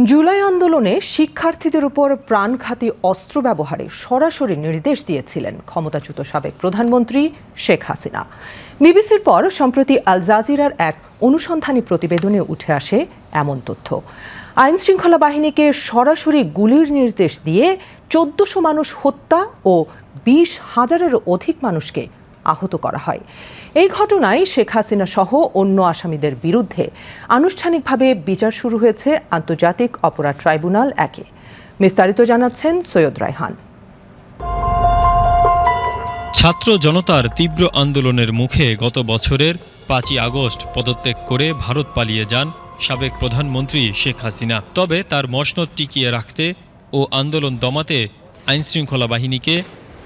জুলাই আন্দোলনে শিক্ষার্থীদের উপর প্রাণঘাতী অস্ত্র ব্যবহারে সরাসরি নির্দেশ দিয়েছিলেন ক্ষমতাচ্যুত সাবেক প্রধানমন্ত্রী শেখ হাসিনা। বিবিসির পর সম্প্রতি আল জাজিরার এক অনুসন্ধানী প্রতিবেদনে উঠে আসে এমন তথ্য। আইন শৃঙ্খলা বাহিনীকে সরাসরি গুলির নির্দেশ দিয়ে চোদ্দশো মানুষ হত্যা ও বিশ হাজারেরও অধিক মানুষকে আহত করা হয়। এই ঘটনায় শেখ হাসিনা সহ অন্য আসামিদের বিরুদ্ধে আনুষ্ঠানিকভাবে বিচার শুরু হয়েছে আন্তর্জাতিক অপরাধ ট্রাইব্যুনাল একে। বিস্তারিত জানাচ্ছেন সৈয়দ রায়হান। ছাত্র জনতার তীব্র আন্দোলনের মুখে গত বছরের পাঁচই আগস্ট পদত্যাগ করে ভারত পালিয়ে যান সাবেক প্রধানমন্ত্রী শেখ হাসিনা। তবে তার মসনদ টিকিয়ে রাখতে ও আন্দোলন দমাতে আইনশৃঙ্খলা বাহিনীকে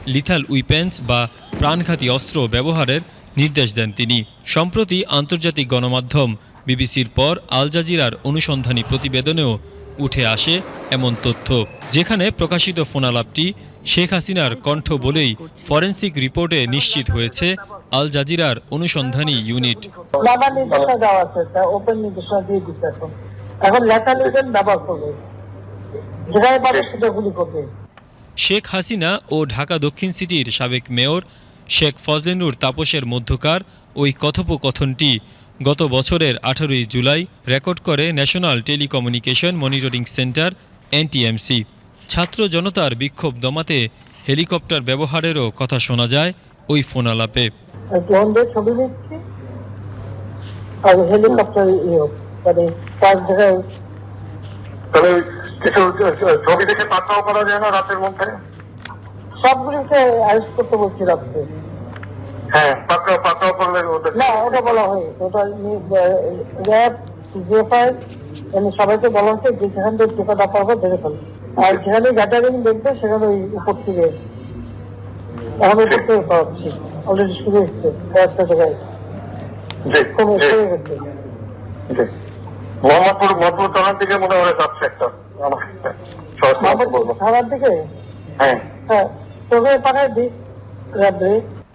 লিথাল উইপেন্স বা প্রাণঘাতী অস্ত্র ব্যবহারের নির্দেশ দেন তিনি। সম্প্রতি আন্তর্জাতিক গণমাধ্যম বিবিসির পর আল জাজিরার অনুসন্ধানী প্রতিবেদনেও উঠে আসে এমন তথ্য, যেখানে প্রকাশিত ফোনালাপটি শেখ হাসিনার কণ্ঠ বলেই ফরেন্সিক রিপোর্টে নিশ্চিত হয়েছে আল জাজিরার অনুসন্ধানী ইউনিট। এখন ব্যবহার করবে। শেখ হাসিনা ও ঢাকা দক্ষিণ সিটির সাবেক মেয়র শেখ ফজলেনুর তাপসের মধ্যকার ওই কথোপকথনটি গত বছরের আঠারোই জুলাই রেকর্ড করে National Telecommunication Monitoring Centre, NTMC. ছাত্র জনতার বিক্ষোভ দমাতে হেলিকপ্টার ব্যবহারেরও কথা শোনা যায় ওই ফোনালাপে। ড্রোন দিয়ে ছবি নিচ্ছি। আর হেলিকপ্টার তবে কিছু ছবি দেখে করা যায় না রাতের মধ্যে? সবগুলিকে অ্যারেস্ট করতে বলছি রাখতে হ্যাঁ পাকড়াও পাকড়াও করলে ওদের না ওটা বলা হয়েছে ওটা র্যাব জেফআই মানে সবাইকে বলা হচ্ছে যে যেখান থেকে টিকাটা পারবে দেখে ফেল। আর যেখানে গ্যাটারিং দেখবে সেখানে ওই উপর থেকে এখন উপর থেকে পাচ্ছি অলরেডি শুরু হচ্ছে কয়েকটা জায়গায় কমে হয়ে গেছে জি মোহাম্মদপুর থানার দিকে মনে হয় সাব সেক্টর খাবার দিকে? হ্যাঁ। হ্যাঁ তোকে পাঠায় দিই। রাত্রে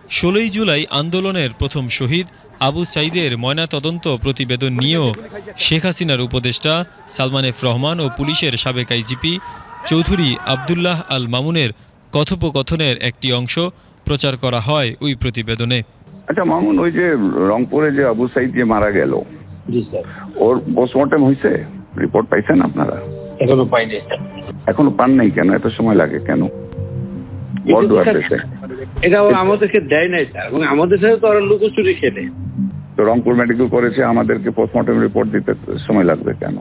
ষোলোই জুলাই আন্দোলনের প্রথম শহীদ আবু সাইদের ময়নাতদন্ত প্রতিবেদন নিয়েও শেখ হাসিনার উপদেষ্টা সালমান এফ রহমান ও পুলিশের সাবেক আইজিপি চৌধুরী আবদুল্লাহ আল মামুনের কথোপকথনের একটি অংশ প্রচার করা হয় ওই প্রতিবেদনে। আচ্ছা মামুন ওই যে রংপুরে যে আবু সাইদ যে মারা গেল ওর পোস্টমর্টম হয়েছে রিপোর্ট পাইছেন আপনারা? এখনও পাইনি। এখনও পান নাই কেন? এত সময় লাগে কেন? এটা আমাদেরকে দেয় নাই স্যার। এবং আমাদের সাথে তো ওরা লুকোচুরি খেলে। তো রংপুর মেডিকেল করেছে আমাদেরকে পোস্টমর্টম রিপোর্ট দিতে সময় লাগবে কেন?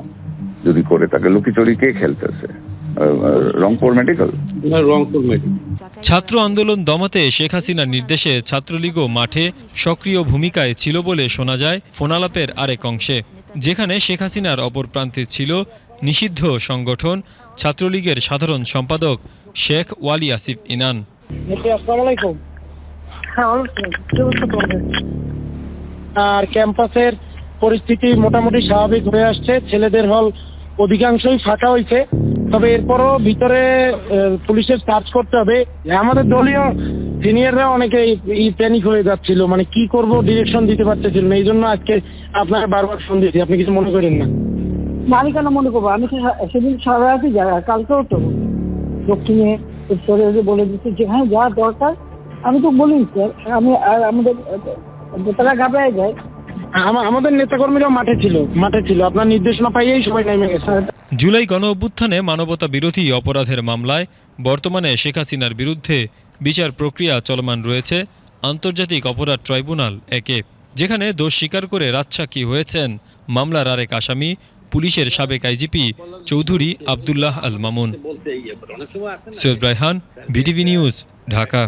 যদি করে তাকে লুকিচুরি কে খেলতেছে? রংপুর মেডিকেল রংপুর মেডিকেল ছাত্র আন্দোলন দমাতে শেখ হাসিনার নির্দেশে ছাত্রলীগও মাঠে সক্রিয় ভূমিকায় ছিল বলে শোনা যায় ফোনালাপের আরেক অংশে। যেখানে শেখ হাসিনার অপর প্রান্তে ছিল নিষিদ্ধ সংগঠন ছাত্রলীগের সাধারণ সম্পাদক শেখ ওয়ালি আসিফ ইনান। আসসালামু আলাইকুম। হ্যাঁ আর ক্যাম্পাসের পরিস্থিতি মোটামুটি স্বাভাবিক হয়ে আসছে। ছেলেদের হল অধিকাংশই ফাঁকা হয়েছে তবে এরপরও ভিতরে পুলিশের সার্চ করতে হবে। আমাদের দলীয় সিনিয়ররা অনেকে প্যানিক হয়ে যাচ্ছিল। মানে কি করব, ডিরেকশন দিতে পারতেছিল না। এই জন্য আজকে আপনাকে বারবার ফোন দিয়েছি। আপনি কিছু মনে করেন না? আমি কেন মনে করব? আমি সেদিন সারা রাতি যাই, আর কালকেও তো। দক্ষিণে উত্তরে বলে দিচ্ছে যেখানে যা দরকার। আমি তো বলি, স্যার, আমি, আর আমাদের তারা ঘাবড়ায় যায় আমাদের নেতাকর্মীরাও মাঠে ছিল মাঠে ছিল। আপনার নির্দেশনা পাইয়েই সবাই নেমে গেছে। জুলাই গণ অভ্যুত্থানে মানবতা বিরোধী অপরাধের মামলায় বর্তমানে শেখ হাসিনার বিরুদ্ধে বিচার প্রক্রিয়া চলমান রয়েছে আন্তর্জাতিক অপরাধ ট্রাইব্যুনাল একে, যেখানে দোষ স্বীকার করে রাজসাক্ষী হয়েছেন মামলার আরেক আসামি, পুলিশের সাবেক IGP Chowdhury Abdullah Al Mamun. Syed Raihan, BTV news, Dhaka.